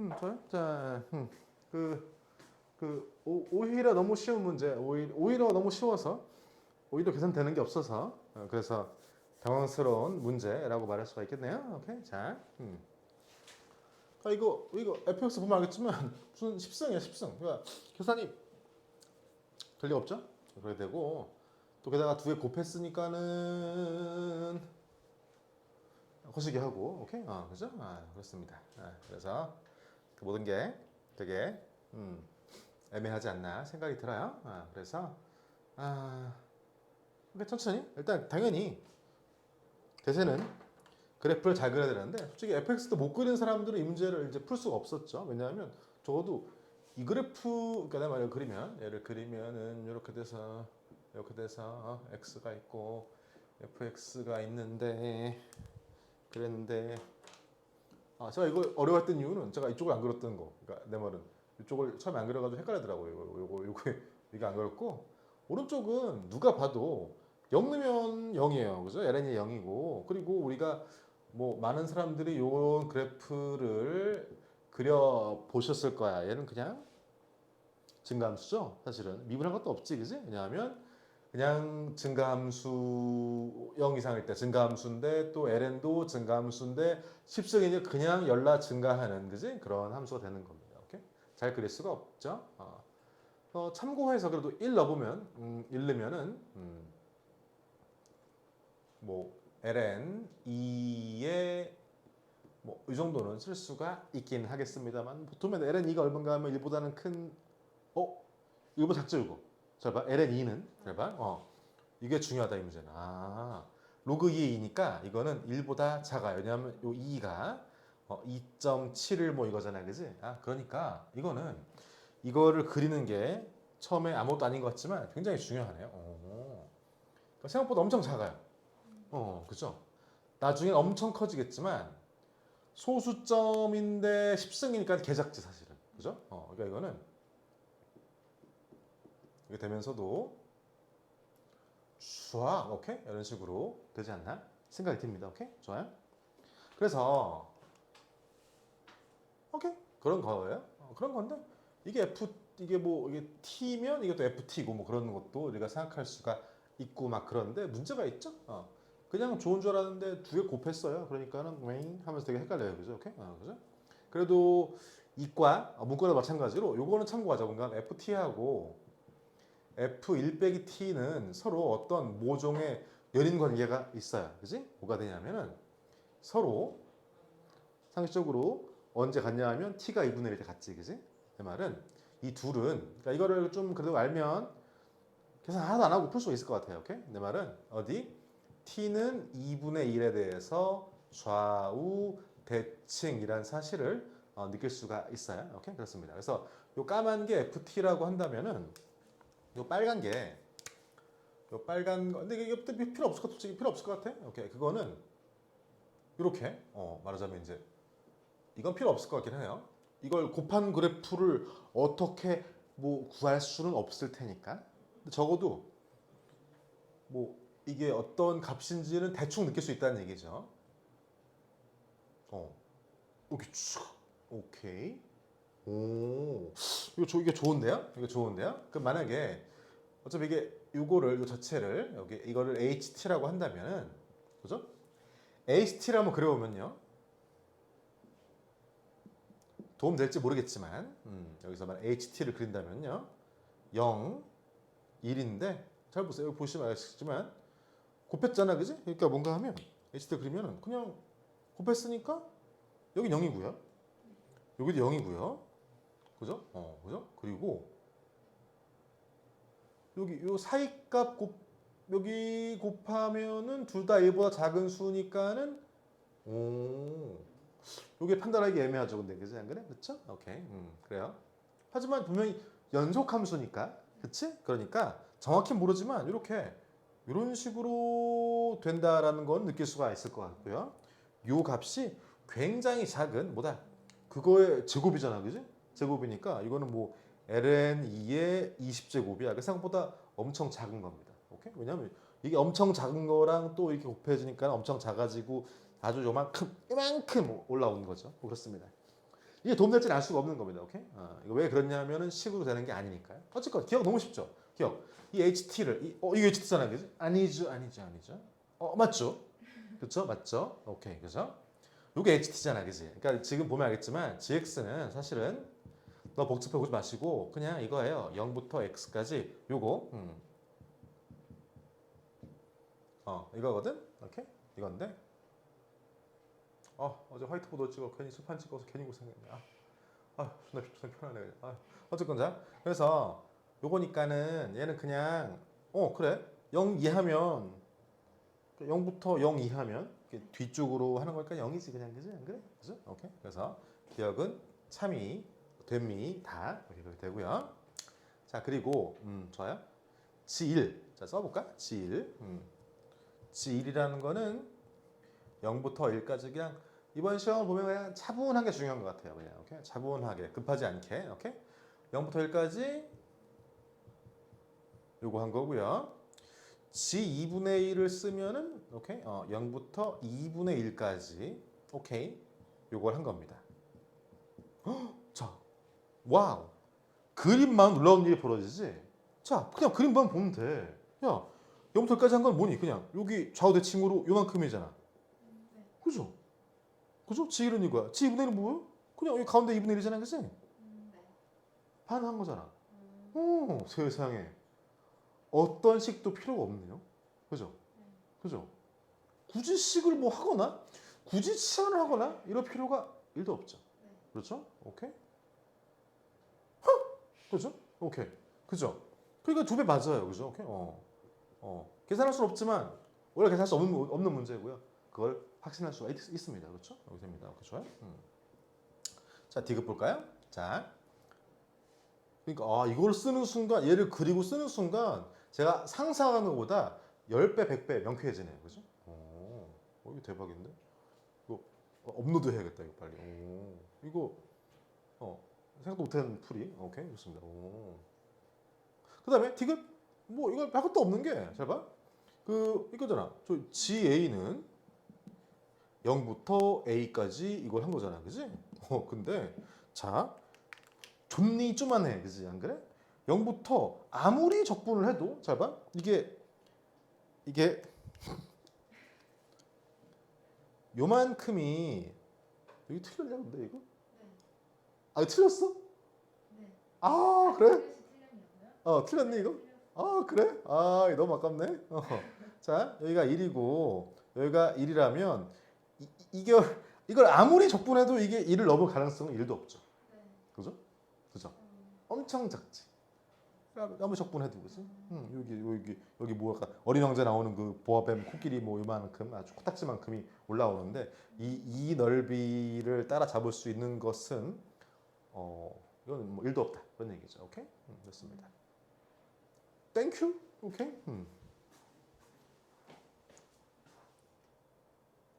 음, 좋아요. 자, 음, 그, 그 오, 오히려 너무 쉬운 문제, 오히려, 오히려 너무 쉬워서 오히려 계산되는 게 없어서 어, 그래서 당황스러운 문제라고 말할 수가 있겠네요. 오케이, 자, 음. 아 이거 이거 fx 보면 알겠지만 무슨 10승이야 10승. 그러니까 계산이 될 리가 없죠. 그래 되고 또 게다가 두 개 곱했으니까는 거시기 하고 오케이 아 그죠 아 그렇습니다 아, 그래서 그 모든 게 되게 음, 애매하지 않나 생각이 들어요. 아 그래서 아 근데 천천히 일단 당연히 대세는 그래프를 잘 그려야 되는데 솔직히 fx도 못 그리는 사람들은 이 문제를 이제 풀 수가 없었죠. 왜냐하면 적어도 이 그래프 그러니까 말을 그리면 얘를 그리면은 이렇게 돼서 이렇게 돼서 어, x가 있고 fx가 있는데 그랬는데 아 제가 이거 어려웠던 이유는 제가 이쪽을 안 그렸던 거. 그러니까 내 말은 이쪽을 처음에 안 그려가지고 헷갈리더라고요. 이거 요거 요거 이게 안 그렸고 오른쪽은 누가 봐도 0 넣으면 0이에요. 그죠? ln이 0이고. 그리고 우리가 뭐 많은 사람들이 요 그래프를 그려 보셨을 거야. 얘는 그냥 증가함수죠 사실은. 미분한 것도 없지 그지? 왜냐하면 그냥 증가함수 0 이상일 때 증가함수인데 또 ln도 증가함수인데 10승이니 그냥 열라 증가하는 그지 그런 함수가 되는 겁니다. 오케이? 잘 그릴 수가 없죠. 어. 어, 참고해서 그래도 1 넣어보면 음, 1 넣으면은 음, 뭐 ln 2의 뭐 이 정도는 쓸 수가 있긴 하겠습니다만 보통은 ln 2가 얼마인가 하면 1보다는 큰 어? 이거보다 작죠 이거 잘 봐. ln 2는 잘 봐. 어. 이게 중요하다 이 문제는. 아. 로그 2의 2니까 이거는 1보다 작아요. 왜냐하면 요 2가 어, 2.7을 뭐 이거잖아. 그지? 아, 그러니까 이거는 이거를 그리는 게 처음에 아무것도 아닌 것 같지만 굉장히 중요하네요. 어. 그러니까 생각보다 엄청 작아요. 어, 그죠? 나중에 엄청 커지겠지만 소수점인데 10승이니까 개작지 사실은. 그죠? 어, 그러니까 이거는 이게 되면서도 쫙 오케이 이런 식으로 되지 않나 생각이 듭니다. 오케이 좋아요. 그래서 오케이 그런 거예요. 어, 그런 건데 이게 F 이게 뭐 이게 T면 이게 또 FT고 뭐 그런 것도 우리가 생각할 수가 있고 막 그런데 문제가 있죠. 어. 그냥 좋은 줄 알았는데 두 개 곱했어요. 그러니까는 웨잉 하면서 되게 헷갈려요. 그죠? 오케이? 어, 그죠? 그래도 이과 어, 문과도 마찬가지로 요거는 참고하자. 뭔가 FT하고 F1 빼기 T는 서로 어떤 모종의 연인 관계가 있어요. 그지? 뭐가 되냐면은 서로 상식적으로 언제 같냐 하면 T가 2분의 1때 같지. 그지? 그 말은 이 둘은 그러니까 이거를 좀 그래도 알면 계산 하나도 안 하고 풀 수 있을 것 같아요. 오케이? 내 말은 어디? T는 2분의 1에 대해서 좌우 대칭이란 사실을 어, 느낄 수가 있어요. 오케이? 그렇습니다. 그래서 요 까만 게 FT라고 한다면은 요 빨간 게, 요 빨간 거, 근데 이게 필요 없을 것 같아. 솔직히 필요 없을 것 같아. 오케이. 그거는, 이렇게, 어, 말하자면 이제, 이건 필요 없을 것 같긴 해요. 이걸 곱한 그래프를 어떻게 뭐 구할 수는 없을 테니까. 근데 적어도, 뭐, 이게 어떤 값인지는 대충 느낄 수 있다는 얘기죠. 어. 쭉. 오케이. 오, 이거 조, 이게 좋은데요? 이거 좋은데요? 그럼 만약에 어차피 이게 이거를 이 자체를 여기 이거를 HT라고 한다면은 그죠? HT를 한번 그려보면요. 도움 될지 모르겠지만 음, 여기서 만 HT를 그린다면요. 0, 1인데 잘 보세요. 여기 보시면 아시겠지만 곱했잖아, 그지? 그러니까 뭔가 하면 HT 그리면은 그냥 곱했으니까 여기 0이고요. 여기도 0이고요. 그죠? 어, 그죠? 그리고 여기 요 사이값 곱 여기 곱하면은 둘 다 1보다 작은 수니까는 오. 요게 판단하기 애매하죠. 근데 그지 안 그래? 그렇죠? 오케이. 음, 그래요. 하지만 분명히 연속 함수니까. 그치? 그러니까 정확히 모르지만 이렇게 이런 식으로 된다라는 건 느낄 수가 있을 것 같고요. 요 값이 굉장히 작은 뭐다? 그거의 제곱이잖아. 그지? 제곱이니까 이거는 뭐 ln 2의 20제곱이야. 그 생각보다 엄청 작은 겁니다. 오케이? 왜냐면 이게 엄청 작은 거랑 또 이렇게 곱해지니까 엄청 작아지고 아주 요만큼 이만큼 올라오는 거죠. 뭐 그렇습니다. 이게 도움 될지는 알 수가 없는 겁니다. 오케이? 어, 이거 왜 그렇냐면은 식으로 되는 게 아니니까요. 어쨌건 기억 너무 쉽죠. 기억. 이 HT를 이, 어 이거 HT잖아, 그지? 아니죠, 아니죠, 아니죠. 어 맞죠? 그렇죠, 맞죠? 오케이, 그죠? 요게 HT잖아, 그지? 그러니까 지금 보면 알겠지만 GX는 사실은 너 복잡해 보지 마시고 그냥 이거예요. 0부터 X까지 요거. 음. 어 이거거든. 오케이? 이건데. 아 어제 화이트보드 찍어 괜히 술판 찍어서 괜히 고생했네. 아, 아 존나 존나 편하네. 아 어쨌건 자 그래서 요거니까는 얘는 그냥 어 그래 0 이하면 0부터 0 이하면 이렇게 뒤쪽으로 하는 거니까 0이지 그냥 그지 안 그래? 그죠? 오케이 그래서 기억은 참이 된미 다 이렇게 되고요. 자 그리고 음 좋아요. G1 자 써볼까? G1 음. G1이라는 거는 0부터 1까지 그냥 이번 시험을 보면 그냥 차분하게 중요한 것 같아요. 그냥 오케이 차분하게 급하지 않게 오케이 0부터 1까지 요거 한 거고요. G 2분의 1을 쓰면은 오케이 어, 0부터 2분의 1까지 오케이 요걸 한 겁니다. 헉, 자 와우 그림만 놀라운 일이 벌어지지. 자 그냥 그림만 보면 돼. 야 0부터 1까지 한 건 뭐니? 그냥 여기 좌우 대칭으로 요만큼이잖아. 그죠? 그죠? G1은 이거야. G 2분의 1은 뭐예요? 그냥 여기 가운데 2분의 1이잖아, 그치? 반한 거잖아. 오, 세상에. 어떤 식도 필요가 없네요. 그죠? 그죠? 굳이 식을 뭐 하거나, 굳이 치환을 하거나, 이럴 필요가 1도 없죠. 그렇죠? 오케이? 헉! 그죠? 오케이. 그죠? 그러니까 두 배 맞아요. 그죠? 오케이? 어. 어. 계산할 수는 없지만, 원래 계산할 수 없는, 없는 문제고요. 그걸 확신할 수가 있, 습니다 그렇죠? 여기 됩니다. 오케이, 좋아요. 음. 자, 디귿 볼까요? 자, 그러니까 아, 이걸 쓰는 순간, 얘를 그리고 쓰는 순간 제가 상상하는 것보다 10배, 100배 명쾌해지네요. 그죠? 오, 어, 이거 대박인데? 이거 어, 업로드 해야겠다, 이거 빨리. 오, 이거 어, 생각도 못한 풀이. 오케이, 좋습니다. 오. 그 다음에 디귿, 뭐 이거 할 것도 없는 게, 잘 봐. 그, 이거잖아. 저 GA는 0부터 A까지 이걸 한 거잖아. 그지? 어, 근데, 자, 존니 쪼만해. 그지? 안 그래? 0부터 아무리 적분을 해도, 잘 봐. 이게, 이게, 요만큼이, 여기 틀렸냐, 근데 이거? 아, 틀렸어? 아, 그래? 어, 틀렸니, 이거? 아, 그래? 아, 너무 아깝네. 어. 자, 여기가 1이고, 여기가 1이라면, 이, 이걸, 이걸 아무리 적분해도 이게 1을 넘을 가능성은 1도 없죠. 그죠? 그죠? 엄청 작지. 아무리 적분해도 그지? 응, 여기 여기 여기 뭐 약간 어린 형제 나오는 그 보아뱀 코끼리 뭐 이만큼 아주 코딱지만큼이 올라오는데 이, 이 넓이를 따라 잡을 수 있는 것은 어 이건 뭐 1도 없다 그런 얘기죠. 오케이? 음, 됐습니다. 땡큐. 오케이? 음.